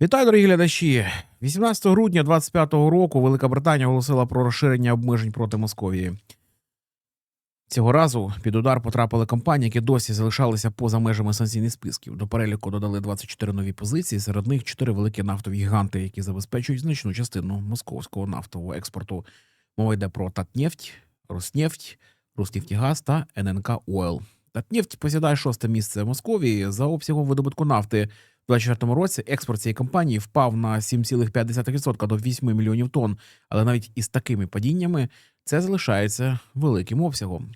Вітаю, дорогі глядачі. 18 грудня 25-го року Велика Британія оголосила про розширення обмежень проти Московії. Цього разу під удар потрапили компанії, які досі залишалися поза межами санкційних списків. До переліку додали 24 нові позиції. Серед них 4 великі нафтові гіганти, які забезпечують значну частину московського нафтового експорту. Мова йде про Татнефть, Роснефть, Роснефтігаз та ННК Ойл. Татнефть посідає шосте місце Московії за обсягом видобутку нафти. У 2024 році експорт цієї компанії впав на 7,5% до 8 мільйонів тонн, але навіть із такими падіннями це залишається великим обсягом.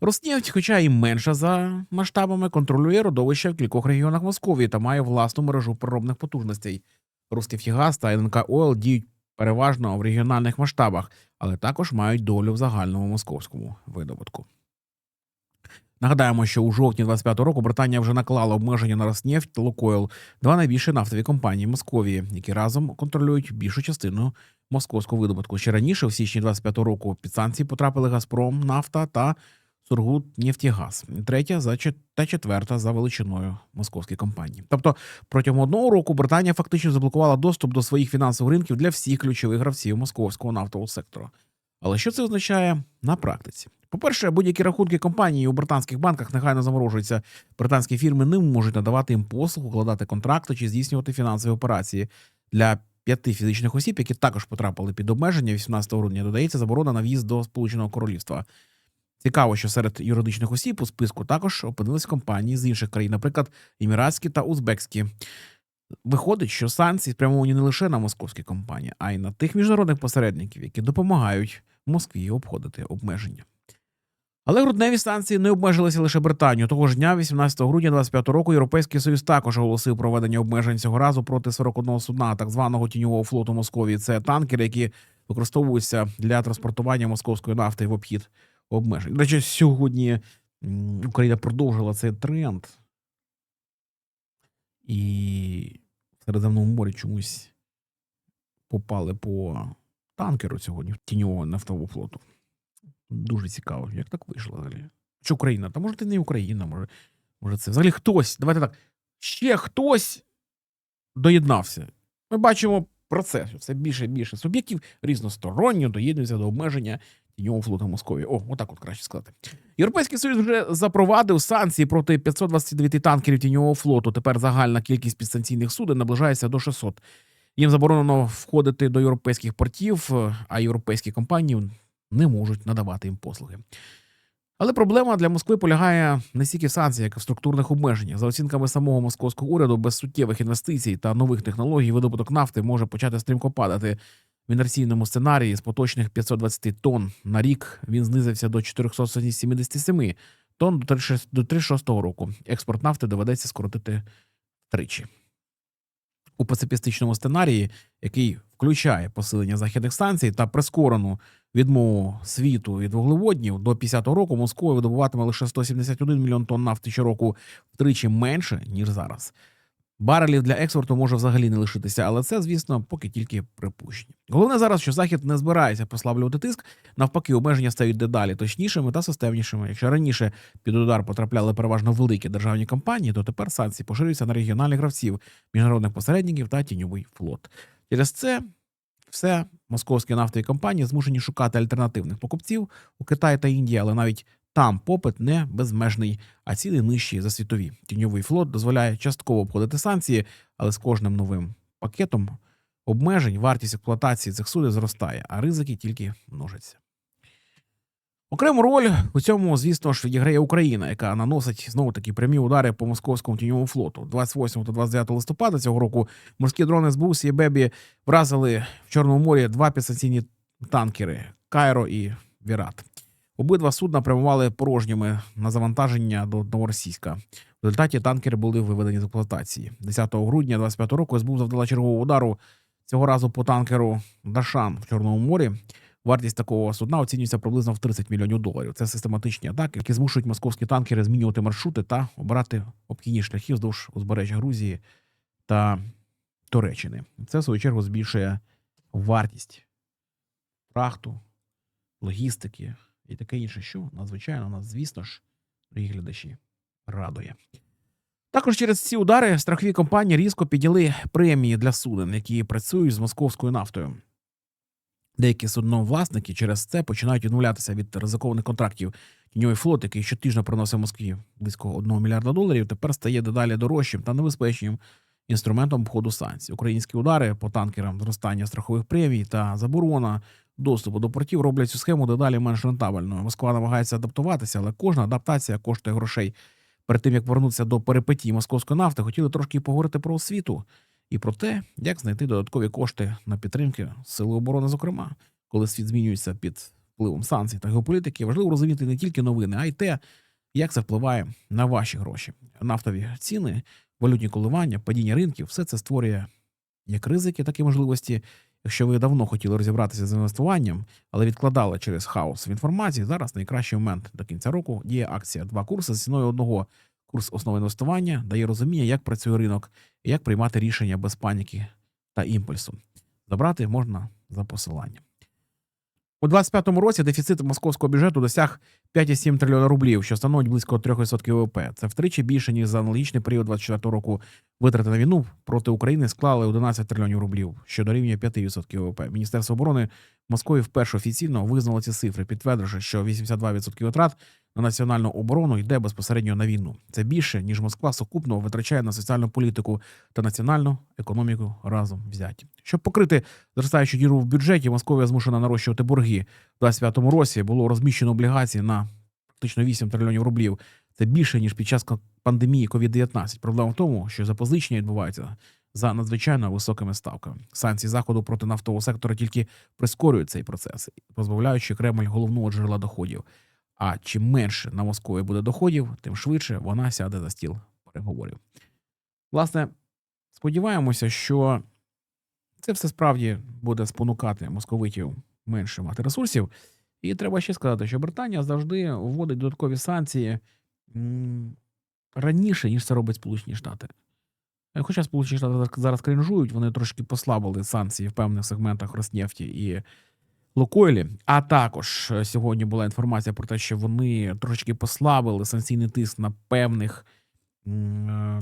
Роснефть, хоча і менша за масштабами, контролює родовище в кількох регіонах Московії та має власну мережу переробних потужностей. Роснефтігаз та ННК Ойл діють переважно в регіональних масштабах, але також мають долю в загальному московському видобутку. Нагадаємо, що у жовтні 25-го року Британія вже наклала обмеження на Роснефть та Лукойл, два найбільші нафтові компанії Московії, які разом контролюють більшу частину московського видобутку. Ще раніше, в січні 25-го року, під санкції потрапили Газпром, Нафта та Сургутнефтігаз. Третя за та четверта за величиною московські компанії. Тобто протягом одного року Британія фактично заблокувала доступ до своїх фінансових ринків для всіх ключових гравців московського нафтового сектору. Але що це означає на практиці? По-перше, будь-які рахунки компанії у британських банках негайно заморожуються. Британські фірми не можуть надавати їм послуг, укладати контракти чи здійснювати фінансові операції. Для п'яти фізичних осіб, які також потрапили під обмеження 18 грудня, додається заборона на в'їзд до Сполученого Королівства. Цікаво, що серед юридичних осіб у списку також опинились компанії з інших країн, наприклад, еміратські та узбекські. Виходить, що санкції спрямовані не лише на московські компанії, а й на тих міжнародних посередників, які допомагають Москві обходити обмеження. Але грудневі санкції не обмежилися лише Британію. Того ж дня, 18 грудня 25 року, Європейський Союз також оголосив проведення обмежень цього разу проти 41 судна, так званого тіньового флоту Московії. Це танкери, які використовуються для транспортування московської нафти в обхід обмежень. До речі, сьогодні Україна продовжила цей тренд. І в Середземному морі чомусь попали по танкеру сьогодні тіньового нафтового флоту. Дуже цікаво, як так вийшло взагалі. Чи Україна? Та може, це не Україна, може, може це. Взагалі хтось, давайте так. Ще хтось доєднався. Ми бачимо процес. Все більше і більше суб'єктів різносторонньо доєднуються до обмеження тіньового флоту Московії. О, отак от краще сказати. Європейський Союз вже запровадив санкції проти 529 танкерів тіньового флоту. Тепер загальна кількість підстанційних суден наближається до 600. Їм заборонено входити до європейських портів, а європейські компанії не можуть надавати їм послуги. Але проблема для Москви полягає не стільки в санкціях, як і в структурних обмеженнях. За оцінками самого московського уряду, без суттєвих інвестицій та нових технологій видобуток нафти може почати стрімко падати. В інерційному сценарії з поточних 520 тонн на рік він знизився до 477 тонн до 36 до 36 року. Експорт нафти доведеться скоротити втричі. У пацифістичному сценарії, який включає посилення західних санкцій та прискорену відмову світу від вуглеводнів до 50-го року Москва видобуватиме лише 171 мільйон тонн нафти щороку втричі менше ніж зараз. Барелів для експорту може взагалі не лишитися, але це, звісно, поки тільки припущення. Головне зараз, що захід не збирається послаблювати тиск, навпаки, обмеження стають дедалі точнішими та системнішими. Якщо раніше під удар потрапляли переважно великі державні компанії, то тепер санкції поширюються на регіональних гравців, міжнародних посередників та тіньовий флот. Через це все московські нафтові компанії змушені шукати альтернативних покупців у Китаї та Індії, але навіть там попит не безмежний, а ціни нижчі за світові. Тіньовий флот дозволяє частково обходити санкції, але з кожним новим пакетом обмежень вартість експлуатації цих суден зростає, а ризики тільки множаться. Окрему роль у цьому, звісно ж, відіграє Україна, яка наносить знову такі прямі удари по московському тіньовому флоту. 28 та 29 листопада цього року морські дрони СБУ Сєбебі вразили в Чорному морі два підстанційні танкери Кайро і Вірат. Обидва судна прямували порожніми на завантаження до Новоросійська. В результаті танкери були виведені з експлуатації. 10 грудня 25 року СБУ завдала чергового удару цього разу по танкеру Дашан в Чорному морі. Вартість такого судна оцінюється приблизно в 30 мільйонів доларів. Це систематичні атаки, які змушують московські танкери змінювати маршрути та обирати обхідні шляхи вздовж узбережжя Грузії та Туреччини. Це в свою чергу збільшує вартість фрахту, логістики і таке інше, що надзвичайно нас, звісно ж, дорогі глядачі, радує. Також через ці удари страхові компанії різко підняли премії для суден, які працюють з московською нафтою. Деякі судновласники через це починають відмовлятися від ризикованих контрактів. Тіньовий флот, який щотижня приносив Москві близько 1 мільярда доларів, тепер стає дедалі дорожчим та небезпечним інструментом обходу санкцій. Українські удари по танкерам, зростання страхових премій та заборона доступу до портів роблять цю схему дедалі менш рентабельною. Москва намагається адаптуватися, але кожна адаптація коштує грошей. Перед тим як повернутися до перипетій московської нафти, хотіли трошки поговорити про освіту і про те, як знайти додаткові кошти на підтримки сили оборони, зокрема, коли світ змінюється під впливом санкцій та геополітики, важливо розуміти не тільки новини, а й те, як це впливає на ваші гроші. Нафтові ціни, валютні коливання, падіння ринків все це створює як ризики, так і можливості. Якщо ви давно хотіли розібратися з інвестуванням, але відкладали через хаос в інформації, зараз найкращий момент до кінця року діє акція два курси з ціною одного. Курс основи інвестування дає розуміння, як працює ринок і як приймати рішення без паніки та імпульсу. Забрати можна за посиланням. У 2025 році дефіцит московського бюджету досяг 5,7 трильйона рублів, що становить близько 3% ВВП. Це втричі більше ніж за аналогічний період 24 року. Витрати на війну проти України склали 11 трильйонів рублів, що дорівнює 5% ВВП. Міністерство оборони Москви вперше офіційно визнало ці цифри, підтвердивши, що 82% витрат на національну оборону йде безпосередньо на війну. Це більше ніж Москва сукупно витрачає на соціальну політику та національну економіку разом взяті. Щоб покрити зростаючу діру в бюджеті, Московія змушена нарощувати борги. У 2025 році було розміщено облігації на практично 8 трильйонів рублів. Це більше ніж під час пандемії COVID-19. Проблема в тому, що запозичення відбуваються за надзвичайно високими ставками. Санкції заходу проти нафтового сектора тільки прискорюють цей процес, позбавляючи Кремль головного джерела доходів. А чим менше на Москові буде доходів, тим швидше вона сяде за стіл переговорів. Власне, сподіваємося, що це все справді буде спонукати московитів менше мати ресурсів. І треба ще сказати, що Британія завжди вводить додаткові санкції раніше, ніж це робить Сполучені Штати. Хоча Сполучені Штати зараз кринжують, вони трошки послабили санкції в певних сегментах Роснефті і Лукойлі. А також е, сьогодні була інформація про те, що вони трошки послабили санкційний тиск на певних е,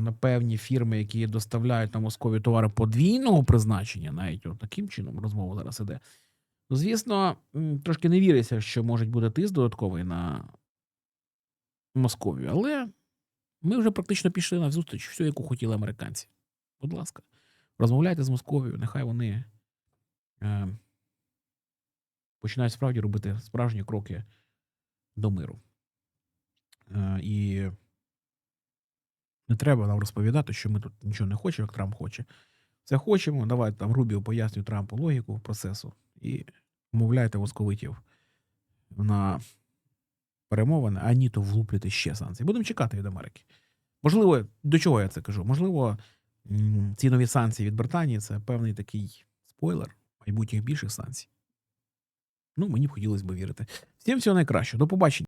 на певні фірми, які доставляють на Москові товари подвійного призначення, навіть от таким чином розмова зараз іде. Ну, звісно, трошки не віриться, що може бути тиск додатковий на Московію, але ми вже практично пішли на зустріч, всю, яку хотіли американці. Будь ласка, розмовляйте з Московією, нехай вони е, починають справді робити справжні кроки до миру. Е, і не треба нам розповідати, що ми тут нічого не хочемо, як Трамп хоче. Це хочемо. Давайте там Рубіо пояснює Трампу логіку процесу і вмовляйте московитів на перемовини, а ні, то влуплять ще санкції. Будемо чекати від Америки. Можливо, до чого я це кажу? Можливо, ці нові санкції від Британії це певний такий спойлер майбутніх більших санкцій. Ну, мені б хотілося б вірити. Всім всього найкращого. До побачення.